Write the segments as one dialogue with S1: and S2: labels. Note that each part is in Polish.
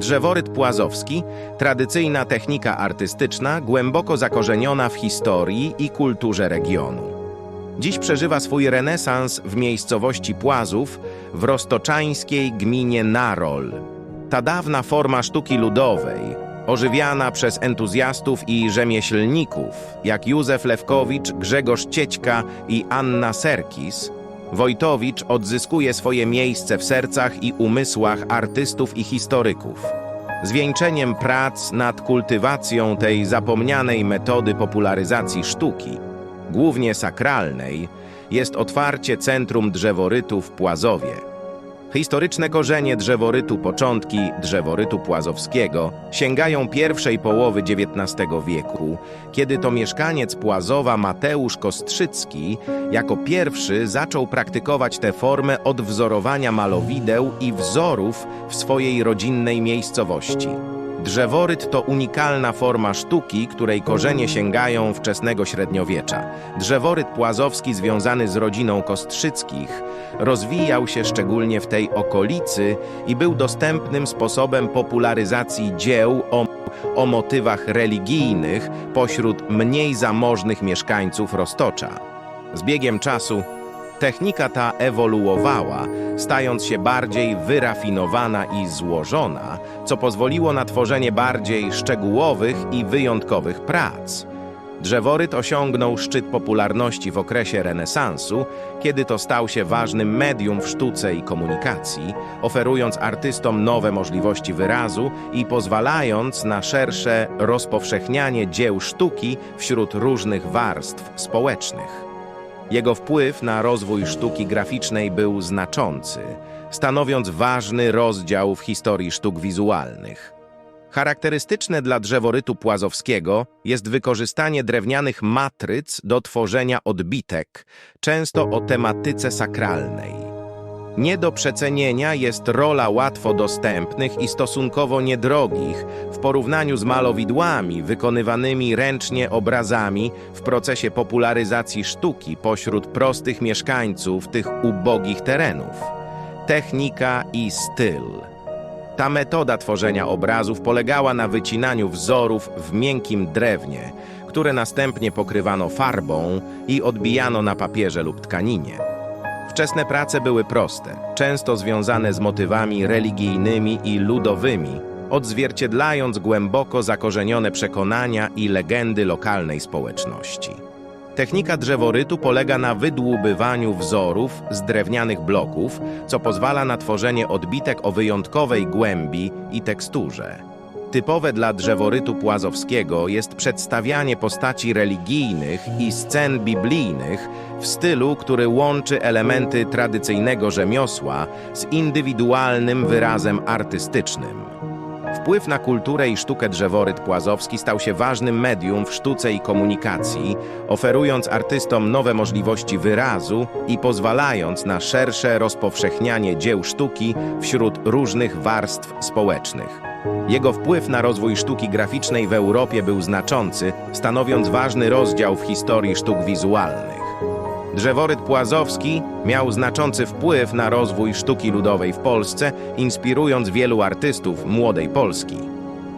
S1: Drzeworyt płazowski, tradycyjna technika artystyczna, głęboko zakorzeniona w historii i kulturze regionu. Dziś przeżywa swój renesans w miejscowości Płazów w roztoczańskiej gminie Narol. Ta dawna forma sztuki ludowej, ożywiana przez entuzjastów i rzemieślników, jak Józef Lewkowicz, Grzegorz Ciećka i Anna Serkis, Wojtowicz odzyskuje swoje miejsce w sercach i umysłach artystów i historyków. Zwieńczeniem prac nad kultywacją tej zapomnianej metody popularyzacji sztuki, głównie sakralnej, jest otwarcie Centrum Drzeworytu w Płazowie. Historyczne korzenie drzeworytu, początki drzeworytu płazowskiego sięgają pierwszej połowy XIX wieku, kiedy to mieszkaniec Płazowa Mateusz Kostrzycki jako pierwszy zaczął praktykować tę formę odwzorowania malowideł i wzorów w swojej rodzinnej miejscowości. Drzeworyt to unikalna forma sztuki, której korzenie sięgają wczesnego średniowiecza. Drzeworyt płazowski związany z rodziną Kostrzyckich rozwijał się szczególnie w tej okolicy i był dostępnym sposobem popularyzacji dzieł o, o motywach religijnych pośród mniej zamożnych mieszkańców Roztocza. Z biegiem czasu technika ta ewoluowała, stając się bardziej wyrafinowana i złożona, co pozwoliło na tworzenie bardziej szczegółowych i wyjątkowych prac. Drzeworyt osiągnął szczyt popularności w okresie renesansu, kiedy to stał się ważnym medium w sztuce i komunikacji, oferując artystom nowe możliwości wyrazu i pozwalając na szersze rozpowszechnianie dzieł sztuki wśród różnych warstw społecznych. Jego wpływ na rozwój sztuki graficznej był znaczący, stanowiąc ważny rozdział w historii sztuk wizualnych. Charakterystyczne dla drzeworytu płazowskiego jest wykorzystanie drewnianych matryc do tworzenia odbitek, często o tematyce sakralnej. Nie do przecenienia jest rola łatwo dostępnych i stosunkowo niedrogich w porównaniu z malowidłami wykonywanymi ręcznie obrazami w procesie popularyzacji sztuki pośród prostych mieszkańców tych ubogich terenów. Technika i styl. Ta metoda tworzenia obrazów polegała na wycinaniu wzorów w miękkim drewnie, które następnie pokrywano farbą i odbijano na papierze lub tkaninie. Wczesne prace były proste, często związane z motywami religijnymi i ludowymi, odzwierciedlając głęboko zakorzenione przekonania i legendy lokalnej społeczności. Technika drzeworytu polega na wydłubywaniu wzorów z drewnianych bloków, co pozwala na tworzenie odbitek o wyjątkowej głębi i teksturze. Typowe dla drzeworytu płazowskiego jest przedstawianie postaci religijnych i scen biblijnych w stylu, który łączy elementy tradycyjnego rzemiosła z indywidualnym wyrazem artystycznym. Wpływ na kulturę i sztukę drzeworyt płazowski stał się ważnym medium w sztuce i komunikacji, oferując artystom nowe możliwości wyrazu i pozwalając na szersze rozpowszechnianie dzieł sztuki wśród różnych warstw społecznych. Jego wpływ na rozwój sztuki graficznej w Europie był znaczący, stanowiąc ważny rozdział w historii sztuk wizualnych. Drzeworyt Płazowski miał znaczący wpływ na rozwój sztuki ludowej w Polsce, inspirując wielu artystów młodej Polski.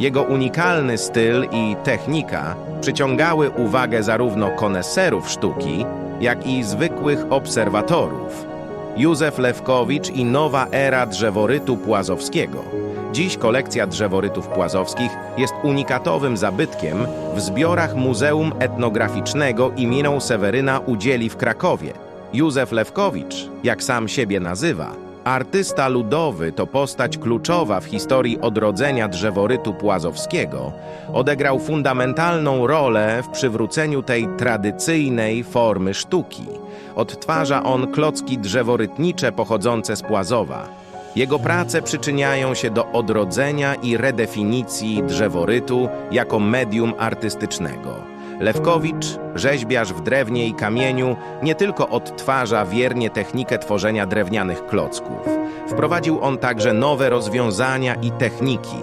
S1: Jego unikalny styl i technika przyciągały uwagę zarówno koneserów sztuki, jak i zwykłych obserwatorów. Józef Lewkowicz i nowa era drzeworytu płazowskiego. Dziś kolekcja drzeworytów płazowskich jest unikatowym zabytkiem w zbiorach Muzeum Etnograficznego imienia Seweryna Udzieli w Krakowie. Józef Lewkowicz, jak sam siebie nazywa, artysta ludowy to postać kluczowa w historii odrodzenia drzeworytu płazowskiego, odegrał fundamentalną rolę w przywróceniu tej tradycyjnej formy sztuki. Odtwarza on klocki drzeworytnicze pochodzące z Płazowa. Jego prace przyczyniają się do odrodzenia i redefinicji drzeworytu jako medium artystycznego. Lewkowicz, rzeźbiarz w drewnie i kamieniu, nie tylko odtwarza wiernie technikę tworzenia drewnianych klocków. Wprowadził on także nowe rozwiązania i techniki.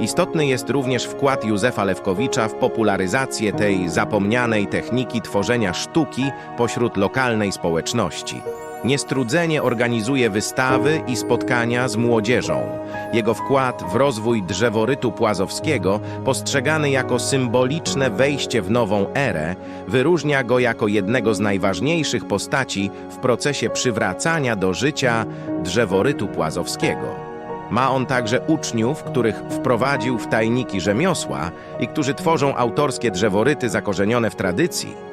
S1: Istotny jest również wkład Józefa Lewkowicza w popularyzację tej zapomnianej techniki tworzenia sztuki pośród lokalnej społeczności. Niestrudzenie organizuje wystawy i spotkania z młodzieżą. Jego wkład w rozwój drzeworytu płazowskiego, postrzegany jako symboliczne wejście w nową erę, wyróżnia go jako jednego z najważniejszych postaci w procesie przywracania do życia drzeworytu płazowskiego. Ma on także uczniów, których wprowadził w tajniki rzemiosła i którzy tworzą autorskie drzeworyty zakorzenione w tradycji.